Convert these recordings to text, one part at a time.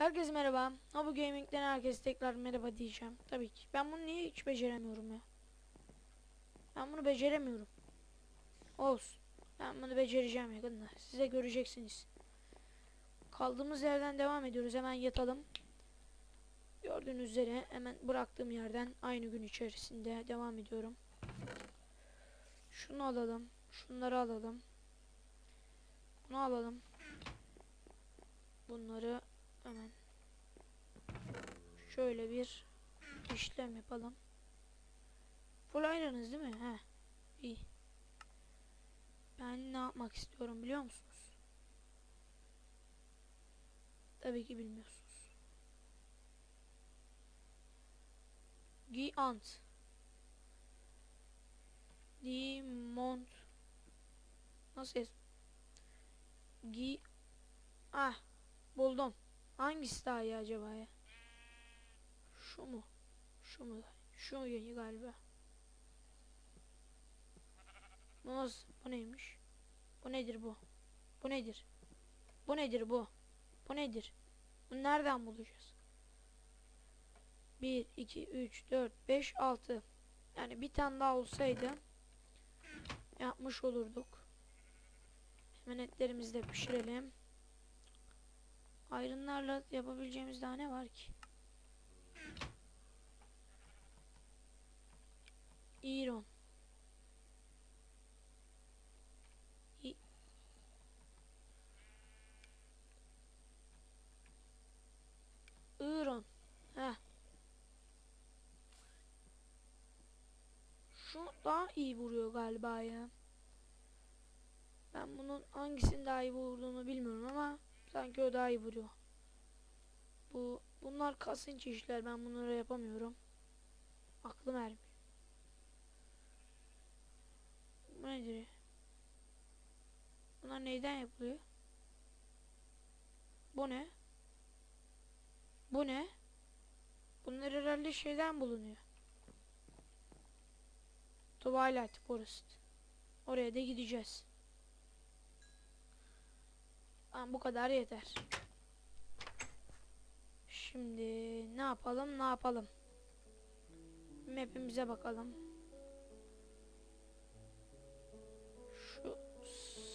Herkese merhaba. Habu Gaming'den herkese tekrar merhaba diyeceğim. Tabii ki. Ben bunu niye hiç beceremiyorum ya? Ben bunu beceremiyorum. Olsun. Ben bunu becereceğim yakında. Size göreceksiniz. Kaldığımız yerden devam ediyoruz. Hemen yatalım. Gördüğünüz üzere hemen bıraktığım yerden aynı gün içerisinde devam ediyorum. Şunu alalım. Şunları alalım. Bunu alalım. Bunları hemen şöyle bir işlem yapalım. Full iron'ız değil mi? He. İyi. Ben ne yapmak istiyorum biliyor musunuz? Tabii ki bilmiyorsunuz. Giant. Dimont. Nasıl yaz? Gi Ah buldum. Hangisi daha iyi acaba ya? Şu mu? Şu mu? Şu iyi galiba. Bu nasıl? Bu neymiş? Bu nedir bu? Bu nedir? Bu nedir bu? Bu nedir? Bunu nereden bulacağız? 1, 2, 3, 4, 5, 6. Yani bir tane daha olsaydı yapmış olurduk. Hemen etlerimizi de pişirelim. Ayrınlarla yapabileceğimiz daha ne var ki? İron. İ İron. Heh. Şu daha iyi vuruyor galiba ya. Ben bunun hangisinin daha iyi vurduğunu bilmiyorum ama sanki o daha iyi vuruyor. Bu bunlar kasınç işler. Ben bunları yapamıyorum. Aklım ermiyor. Bu nedir? Bunlar neyden yapılıyor? Bu ne? Bu ne? Bunlar herhalde şeyden bulunuyor. Twilight Forest. Oraya da gideceğiz. Tamam bu kadar yeter. Şimdi ne yapalım ne yapalım. Map'imize bakalım. Şu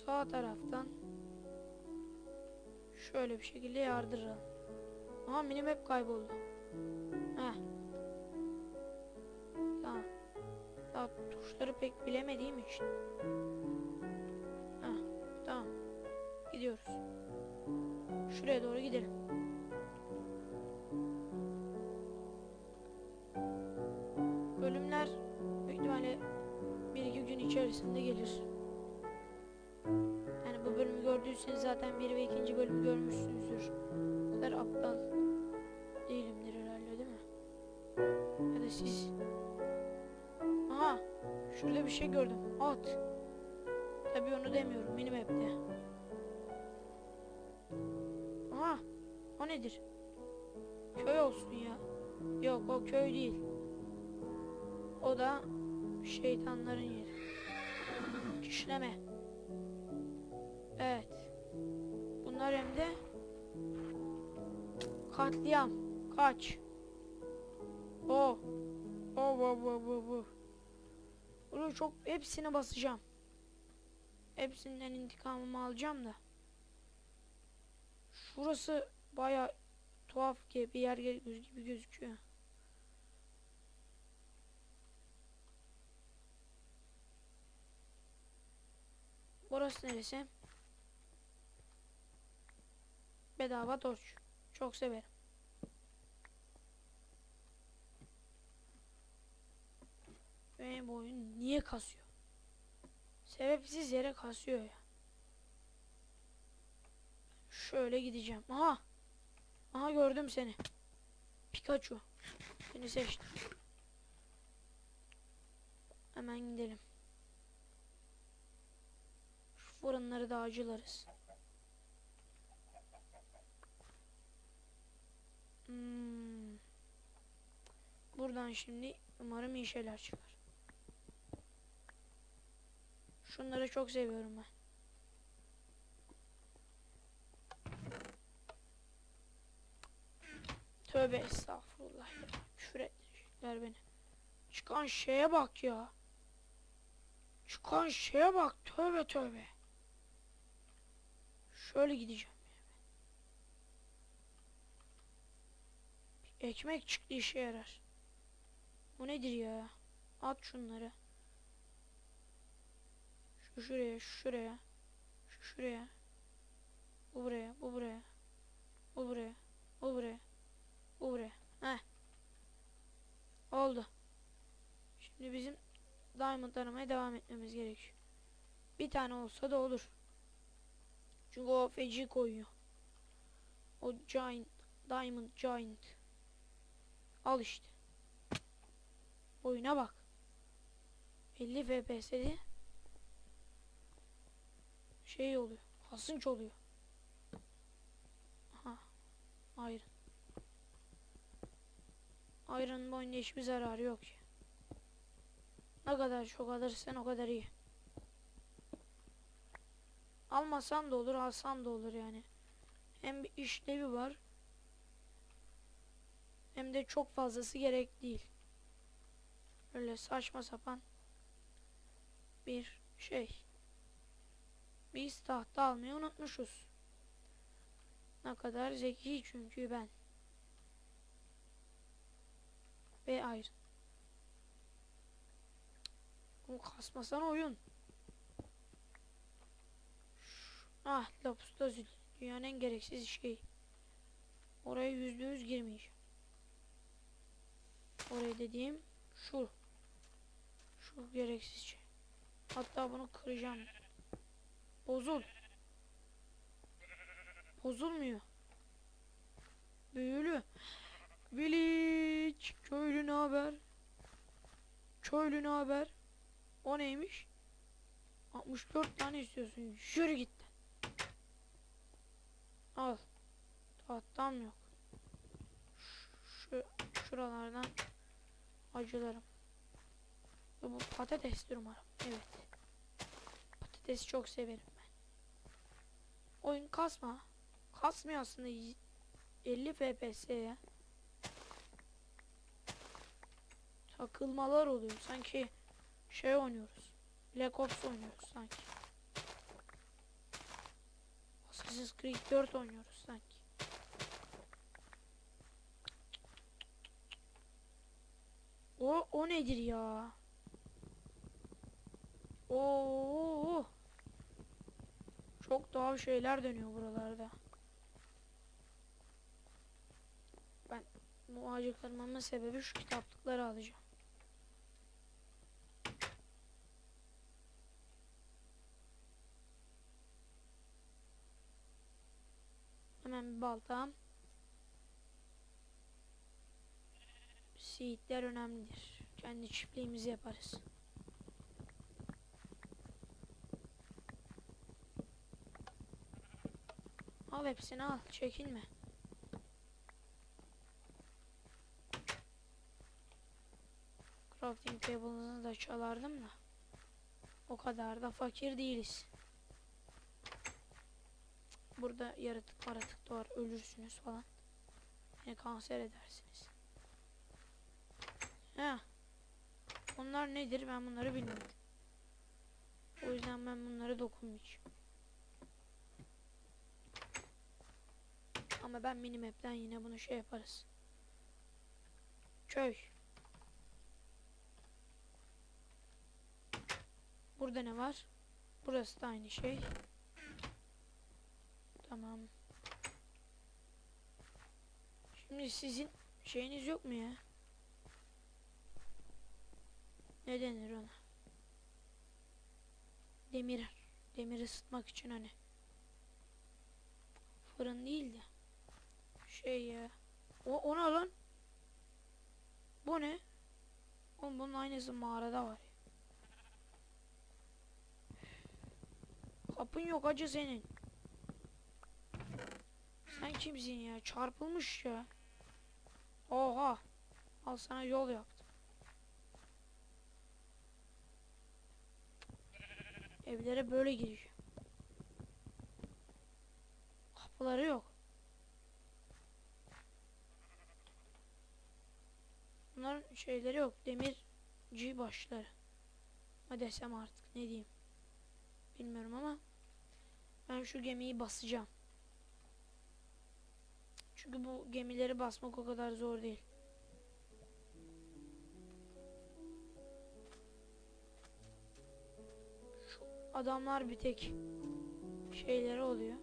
sağ taraftan şöyle bir şekilde yardıralım. Aha minimap kayboldu. Heh. Tamam. Daha tuşları pek bilemediğim için. Gidiyoruz. Şuraya doğru gidelim. Bölümler büyük ihtimalle bir iki gün içerisinde gelir. Yani bu bölümü gördüyseniz zaten bir ve ikinci bölümü görmüşsünüzdür. Bu kadar aptal değilimdir herhalde değil mi? Ya da siz... Aha! Şurada bir şey gördüm. At. Tabii onu demiyorum. Minimap'te. Nedir? Köy olsun ya. Yok o köy değil. O da şeytanların yeri. Kişleme. Evet. Bunlar hem de katliam. Kaç. O. O o o o o. Bunu çok hepsine basacağım. Hepsinden intikamımı alacağım da. Şurası baya tuhaf gibi bir yer gibi gözüküyor. Burası neresi? Bedava torç. Çok severim. Benim oyun niye kasıyor? Sebepsiz yere kasıyor ya. Şöyle gideceğim. Aha. Aha gördüm seni. Pikachu. Seni seçtim. Hemen gidelim. Şu fırınları da acılarız. Hmm. Buradan şimdi umarım iyi şeyler çıkar. Şunları çok seviyorum ben. Tövbe estağfurullah edecekler beni. Çıkan şeye bak ya. Çıkan şeye bak. Tövbe tövbe. Şöyle gideceğim. Bir ekmek çıktı işe yarar. Bu nedir ya? At şunları. Şu şuraya, şu şuraya. Şu şuraya. Bu buraya, bu buraya. Bu buraya, bu buraya. Bu buraya. Heh. Oldu. Şimdi bizim diamond aramaya devam etmemiz gerekiyor. Bir tane olsa da olur. Çünkü o feci koyuyor. O giant, diamond giant. Al işte. Oyuna bak. 50 FPS'de şey oluyor. Basınç oluyor. Aha. Iron. Oyunda hiçbir zararı yok ya. Ne kadar çok alırsan o kadar iyi. Almasan da olur, alsan da olur yani. Hem bir işlevi var. Hem de çok fazlası gerek değil. Öyle saçma sapan bir şey. Biz tahta almayı unutmuşuz. Ne kadar zeki çünkü ben. Ve ayrı. Bu kasmasan oyun. Ah lapus lazuli. Dünyanın en gereksiz şey. Oraya yüzde yüz girmeyeceğim. Oraya dediğim şu. Şu gereksiz şey. Hatta bunu kıracağım. Bozul. Bozulmuyor. Büyülü. Village. Köylü ne haber? Köylü ne haber? O neymiş? 64 tane istiyorsun. Yürü git. Al. Tahtam yok. Şu şuralardan acılarım. Bu patatestir umarım. Evet. Patatesi çok severim ben. Oyun kasma. Kasmıyor aslında. y- 50 FPS ya. Takılmalar oluyor. Sanki şey oynuyoruz. Black Ops oynuyoruz sanki. Assassin's Creed 4 oynuyoruz sanki. O o nedir ya? Oo. Çok doğal şeyler dönüyor buralarda. Ben bu sebebi şu kitaplıkları alacağım. Hemen bir baltam. Seedler önemlidir. Kendi çiftliğimizi yaparız. Al hepsini al. Çekinme. Crafting table'ını da çalardım da. O kadar da fakir değiliz. Burada yaratık maratık doğar ölürsünüz falan. Beni kanser edersiniz. Ha. Onlar nedir ben bunları bilmiyorum. O yüzden ben bunları dokunmayacağım. Ama ben minimap'ten yine bunu şey yaparız. Köy. Burada ne var? Burası da aynı şey. Tamam. Şimdi sizin şeyiniz yok mu ya? Ne denir ona? Demir. Demir ısıtmak için hani. Fırın değil de. Şey ya. O, o ne lan? Bu ne? Oğlum bunun aynısı mağarada var. Kapın yok acı senin. Sen kimsin ya? Çarpılmış ya. Oha. Al sana yol yaptım. Evlere böyle gireceğim. Kapıları yok. bunların şeyleri yok. Demirci başları. Ne desem artık ne diyeyim. Bilmiyorum ama ben şu gemiyi basacağım. Çünkü bu gemileri basmak o kadar zor değil. Şu adamlar bir tek şeyleri oluyor.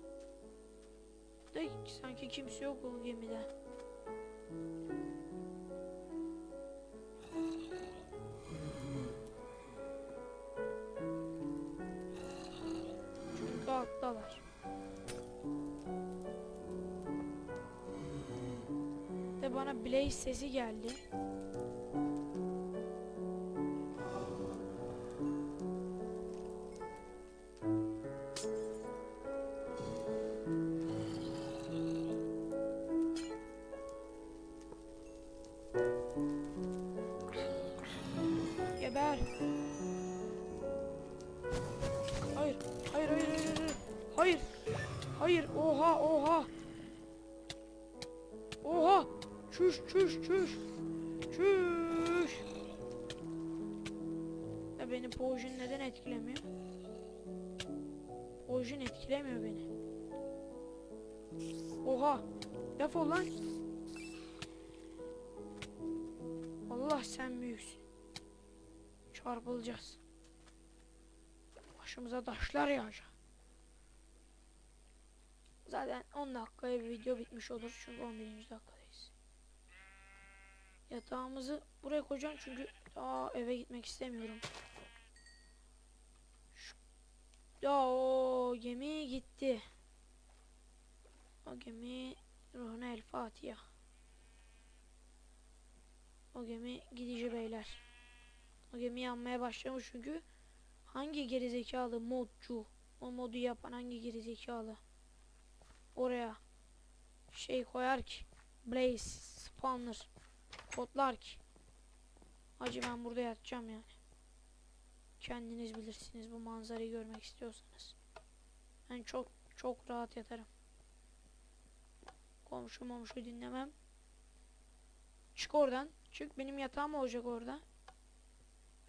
Da sanki kimse yok o gemide. Sesi geldi. Geber. Hayır, hayır, hayır, hayır, hayır. Hayır. Hayır, oha, oha. Oha. Çüş, çüş, çüş. Çüş. Ya beni Potion neden etkilemiyor? Potion etkilemiyor beni. Oha. Defol lan. Allah sen büyüksün. Çarpılacağız. Başımıza taşlar yağacak. Zaten 10 dakikaya bir video bitmiş olur çünkü 11. dakikadayız. Yatağımızı buraya koyacağım çünkü daha eve gitmek istemiyorum. Şu, ya o gemi gitti. O gemi ruhuna el Fatiha. O gemi gidici beyler. O gemi yanmaya başlamış çünkü hangi gerizekalı modcu o modu yapan hangi gerizekalı oraya şey koyar ki Blaze spawner kodlar ki. Hacı ben burada yatacağım yani. Kendiniz bilirsiniz bu manzarayı görmek istiyorsanız. Ben çok çok rahat yatarım. Komşu momşu dinlemem. Çık oradan. Çık benim yatağım olacak orada?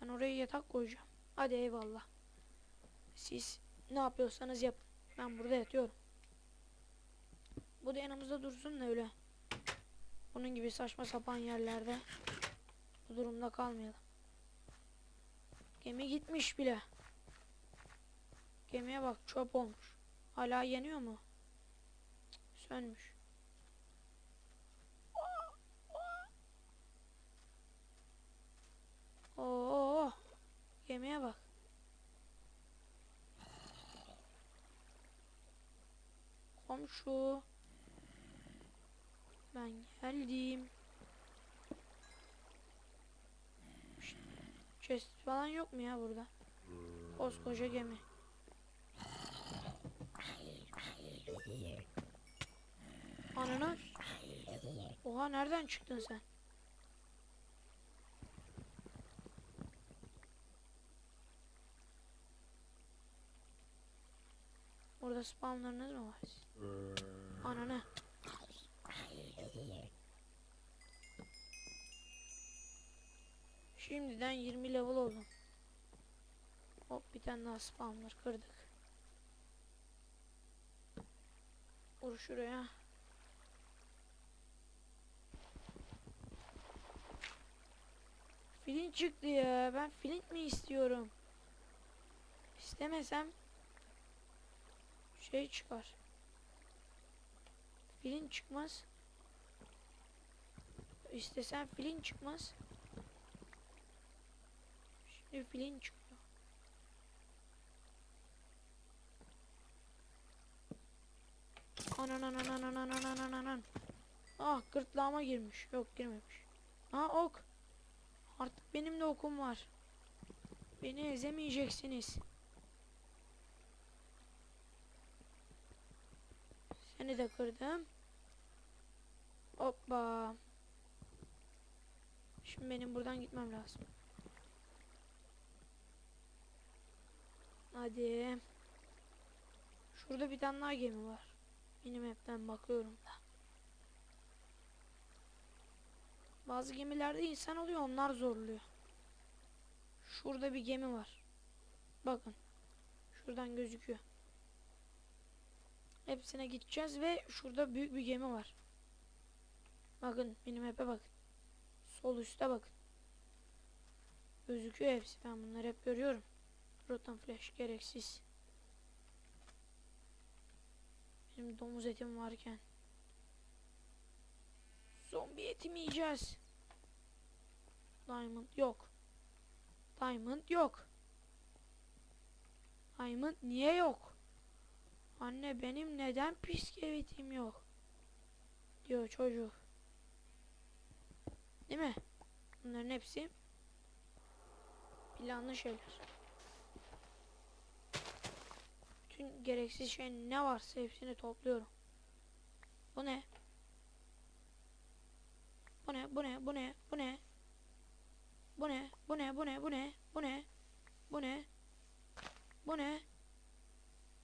Ben oraya yatak koyacağım. Hadi eyvallah. Siz ne yapıyorsanız yapın. Ben burada yatıyorum. Bu da yanımızda dursun da öyle. Bunun gibi saçma sapan yerlerde bu durumda kalmayalım. Gemi gitmiş bile. Gemiye bak çöp olmuş. Hala yeniyor mu? Sönmüş. Oo, gemiye bak. Komşu. Ben geldim. Chest falan yok mu ya burada? Koskoca gemi. Ananı. Oha nereden çıktın sen? Orada spawnlarınız mı var? Ananı. Şimdiden 20 level oldum. Hop bir tane daha spawner kırdık. Vur şuraya. Flint çıktı ya. Ben flint mi istiyorum? İstemesem şey çıkar. Flint çıkmaz. İstesem flint çıkmaz. Şimdi flint çıkıyor. Anan anan anan anan anan anan. Ah gırtlağıma girmiş. Yok girmemiş. Ha ok. Artık benim de okum var. Beni ezemeyeceksiniz. Seni de kırdım. Hoppa. Şimdi benim buradan gitmem lazım. Hadi. Şurada bir tane daha gemi var. Benim hepten bakıyorum da. Bazı gemilerde insan oluyor onlar zorluyor. Şurada bir gemi var. Bakın. Şuradan gözüküyor. Hepsine gideceğiz ve şurada büyük bir gemi var. Bakın benim map'e bakın. Sol üstte bakın. Gözüküyor hepsi. Ben bunları hep görüyorum. Rotan flash gereksiz. Benim domuz etim varken. Zombi eti yiyeceğiz? Diamond yok. Diamond yok. Diamond niye yok? Anne benim neden psikevitim yok? Diyor çocuk. Değil mi? Bunların hepsi planlı şeyler. Bütün gereksiz şey ne varsa hepsini topluyorum. Bu ne? Bu ne? Bu ne? Bu ne? Bu ne? Bu ne? Bu ne? Bu ne? Bu ne? Bu ne? Bu ne? Bu ne?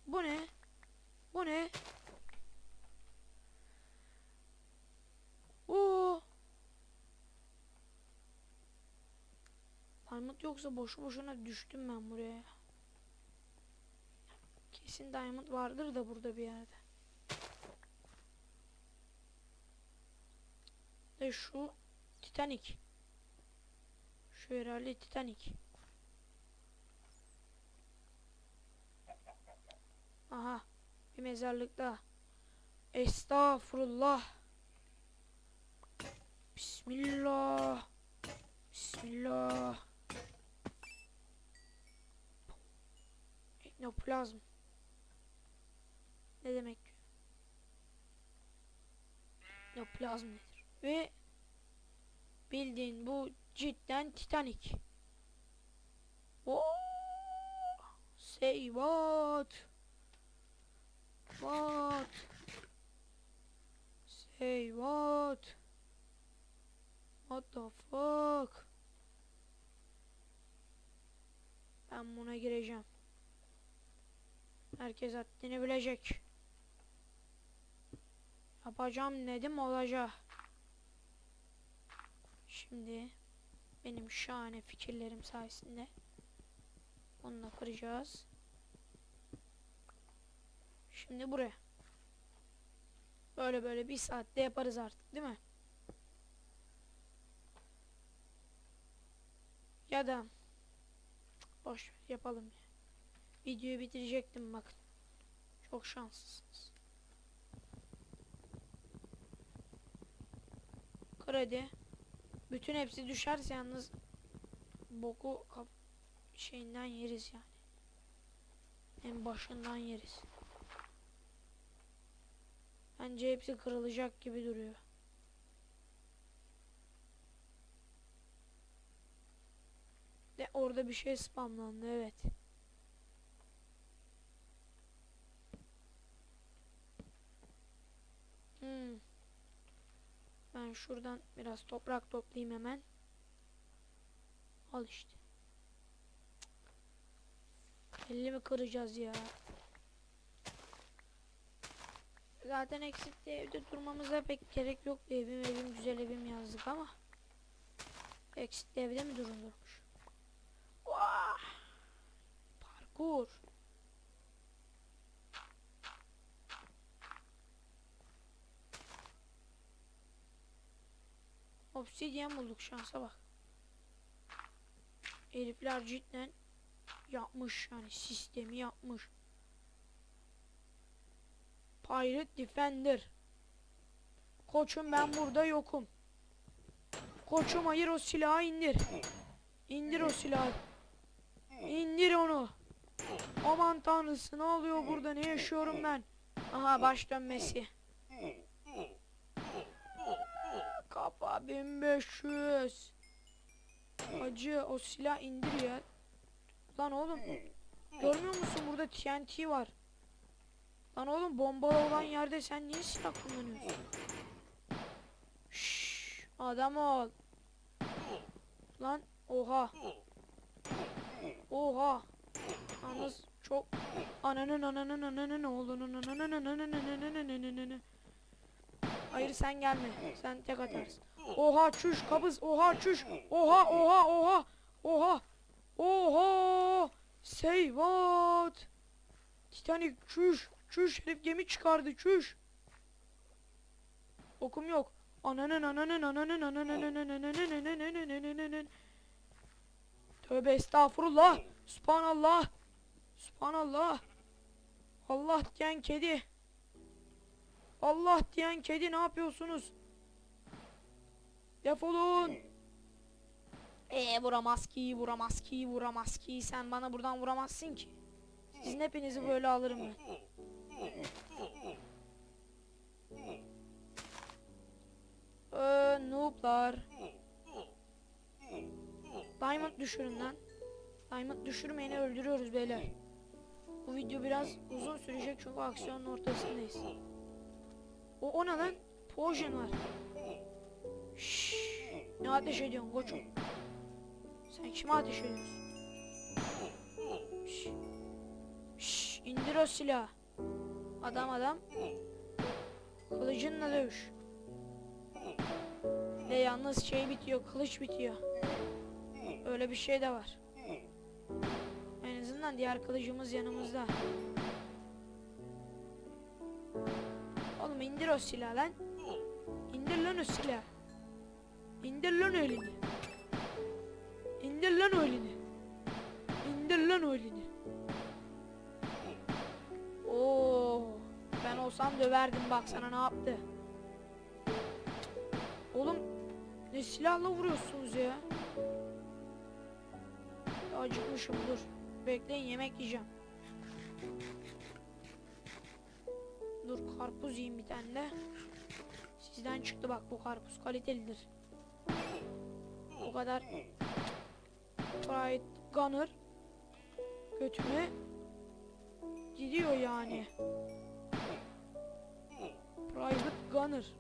Bu ne? Bu ne? Oo! Diamond yoksa boşu boşuna düştüm ben buraya. Kesin diamond vardır da burada bir yerde. De şu Titanic. Şu herhalde Titanic. Aha. Bir mezarlıkta. Estağfurullah. Bismillah. Bismillah. Eknoplazm. Ne demek? Eknoplazm nedir? Ve bildiğin bu cidden Titanic. Oo! Say what? What? Say what? What the fuck? Ben buna gireceğim. Herkes haddini bilecek. Yapacağım dedim olacak. Şimdi benim şahane fikirlerim sayesinde onunla kıracağız. Şimdi buraya. Böyle böyle bir saatte yaparız artık değil mi? Ya da boş yapalım ya. Videoyu bitirecektim bakın. Çok şanslısınız. Kredi. Bütün hepsi düşerse yalnız boku şeyinden yeriz yani. En başından yeriz. Bence hepsi kırılacak gibi duruyor. De orada bir şey spamlandı evet. Hmm. Ben şuradan biraz toprak toplayayım hemen. Al işte. Elli mi kıracağız ya? Zaten eksikte evde durmamıza pek gerek yok. Evim evim güzel evim yazdık ama. Eksikte evde mi durulurmuş? Vah! Parkur. Obsidian bulduk şansa bak. Herifler cidden yapmış yani sistemi yapmış. Pirate Defender. Koçum ben burada yokum. Koçum hayır o silahı indir. İndir o silahı. İndir onu. Aman tanrısı ne oluyor burada ne yaşıyorum ben. Aha baş dönmesi. Kapa 1500. Acı o silah indir ya. Lan oğlum. Görmüyor musun burada TNT var. Lan oğlum bombalı olan yerde sen niye silah kullanıyorsun? Şşş, adam ol. Lan oha. Oha. Yalnız çok ananın ananın ananın oğlunun ananın ananın ananın ananın Hayır sen gelme. Sen tek atarsın. Oha çüş kabız. Oha çüş. Oha oha oha. Oha. Oha. Say what? Titanic çüş. Çüş herif gemi çıkardı çüş. Okum yok. Ananın ananın ananın ananın ananın ananın ananın ananın Tövbe estağfurullah. Subhanallah. Subhanallah. Allah diyen kedi. Allah diyen kedi ne yapıyorsunuz? Defolun. Ee vuramaz ki, vuramaz ki, vuramaz ki. Sen bana buradan vuramazsın ki. Sizin hepinizi böyle alırım ben. Ee, nooblar. Diamond düşürün lan. Diamond düşürmeyeni öldürüyoruz beyler. Bu video biraz uzun sürecek çünkü aksiyonun ortasındayız. O, o ne lan? Potion var. Şşş. Ne ateş ediyorsun koçum? Sen kime ateş ediyorsun? Şşş. Şşş. İndir o silahı. Adam adam. Kılıcınla dövüş. Ve yalnız şey bitiyor, kılıç bitiyor. Öyle bir şey de var. En azından diğer kılıcımız yanımızda. İndir o silahı lan. İndir lan o silahı. İndir lan elini. İndir lan elini. İndir lan elini. Oo, ben olsam döverdim bak sana ne yaptı. Oğlum ne silahla vuruyorsunuz ya? Acıkmışım dur. Bekleyin yemek yiyeceğim. Dur karpuz yiyeyim bir tane de. Sizden çıktı bak bu karpuz kalitelidir. O kadar Pride Gunner götüme gidiyor yani. Private Gunner.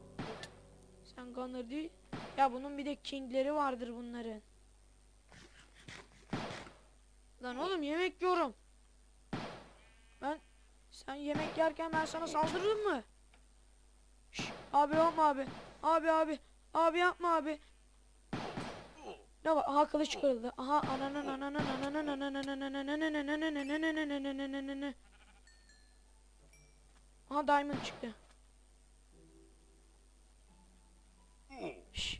Sen Gunner değil. Ya bunun bir de King'leri vardır bunların. Lan oğlum yemek yiyorum. Ben sen yemek yerken ben sana saldırırım mı? Şş, abi yapma abi. Abi abi. Abi yapma abi. Ne var? Aha kılıç kırıldı. Aha ananın ananın ananın ananın Aha diamond çıktı. Şş, şş.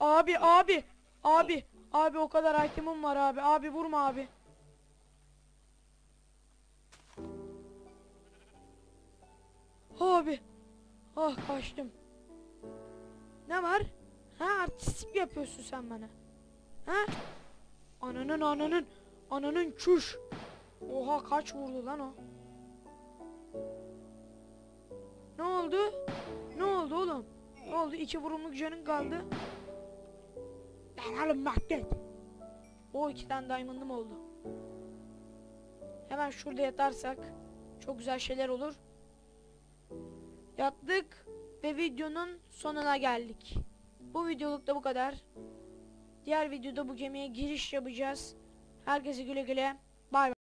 Abi abi. Abi. Abi o kadar itemim var abi. Abi vurma abi. Abi. Ah kaçtım. Ne var? Ha artistik yapıyorsun sen bana. Ha? Ananın ananın ananın çüş. Oha kaç vurdu lan o? Ne oldu? Ne oldu oğlum? Ne oldu? İki vurumluk canın kaldı. Ben alın mahvet. O iki tane diamond'ım oldu. Hemen şurada yatarsak çok güzel şeyler olur. Yattık ve videonun sonuna geldik. Bu videoluk da bu kadar. Diğer videoda bu gemiye giriş yapacağız. Herkese güle güle. Bay bay.